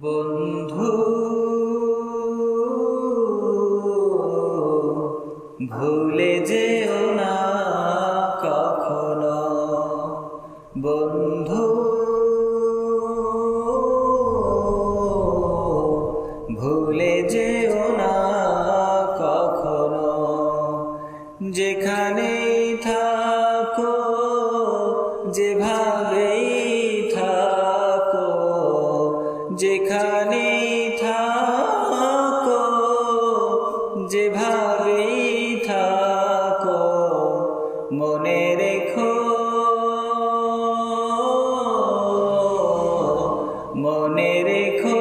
বন্ধু ভুলে যেও না কখনো। বন্ধু ভুলে যেও না কখনো। যেখানেই থাকো যেভাবেই থাকো, মনে রেখো। মনে রেখো,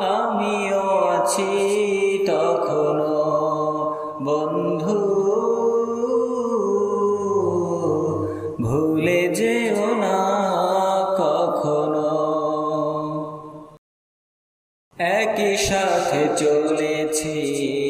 আমিও আছি তখনো বন্ধু। ভুলে যেও না কখনো। একই সাথে চলেছি।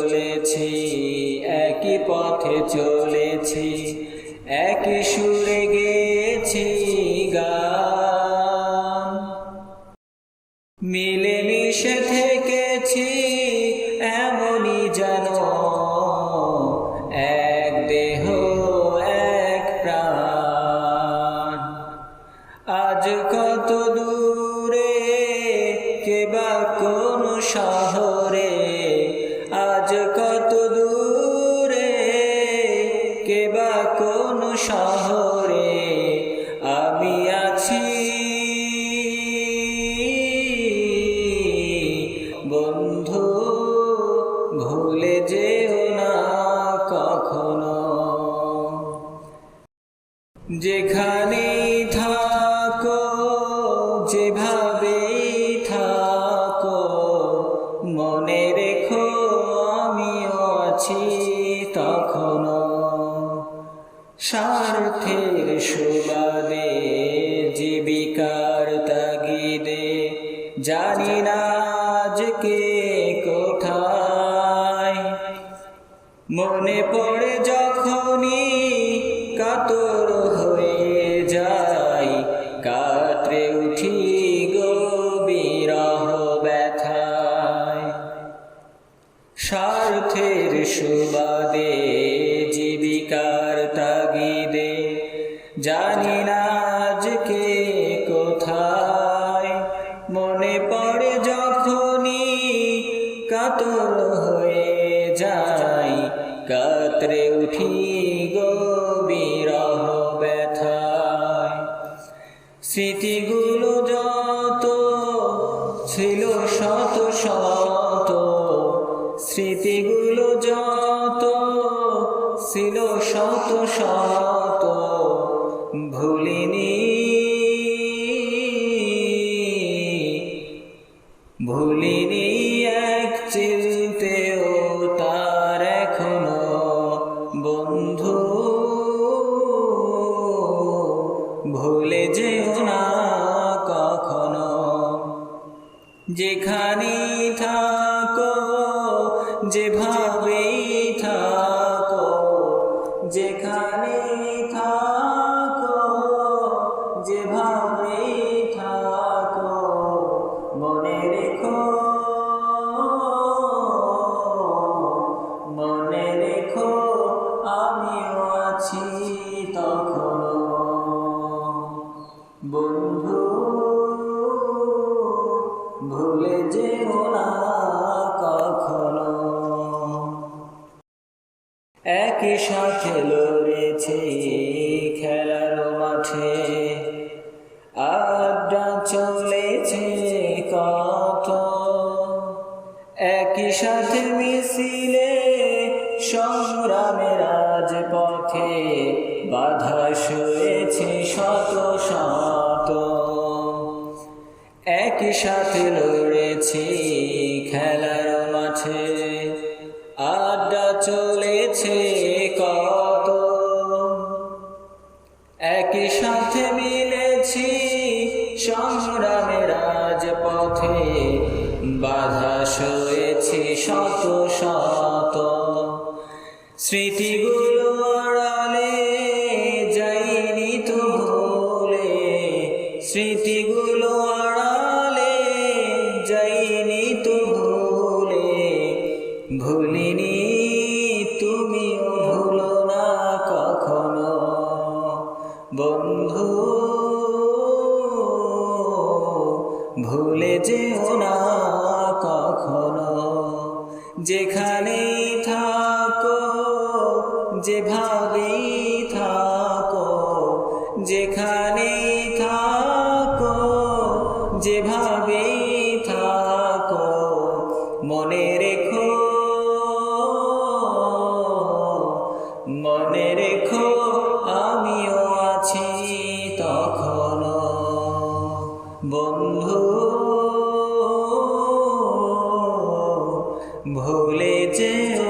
মিলেমিশে থেকেছি, এমনই যেন এক দেহ, এক প্রাণ। আজ কত দূরে কেবা কোন শহরে? আজ কত দূরে কেবা কোন শহরে? যেখানেই থাকো যেভাবেই থাকো মনে রেখো আমিও আছি তখনো। স্বার্থের সুবাদে জীবিকার তাগিদে জানি স্বার্থের সুবাদে জীবিকার তাগিদে। জানি না আজকে কোথায়। মনে পড়ে যখনই কাতর হয়ে যাই। কাতরে উঠি গো বিরহ ব্যথায়। স্মৃতিগুলো যত ছিল শত শত স্মৃতিগুলো যত ছিল শত শত, ভুলিনি। ভুলিনি এক চিলতেও তার এখনও বন্ধু। ভুলে যেও না কখনো যেখানেই থাকো যেভাবেই থাকো যেখানেই থাকো যেভাবেই থাকো, মনে রেখো মনে রেখো, আমিও আছি তখনো। বন্ধু, ভুলে যেও সংগ্রামে পথে বাধা শুয়েছে শত শত। একই সাথে লড়েছি খেলার মাঠে, আড্ডা চলেছে কত। একই সাথে মিলেছি সংগ্রামের রাজপথে বাধা স্মৃতিগুলো আড়ালে যাইনি তো ভুলে। স্মৃতিগুলো আড়ালে যাইনি তো ভুলে। ভুলিনি তুমিও ভুলো না কখনো। বন্ধু, ভুলে যেও না যেভাবেই থাকো যেখানেই থাকো যেভাবেই থাকো, মনে রেখো মনে রেখো, আমিও আছি তখনো। বন্ধু, ভুলে যে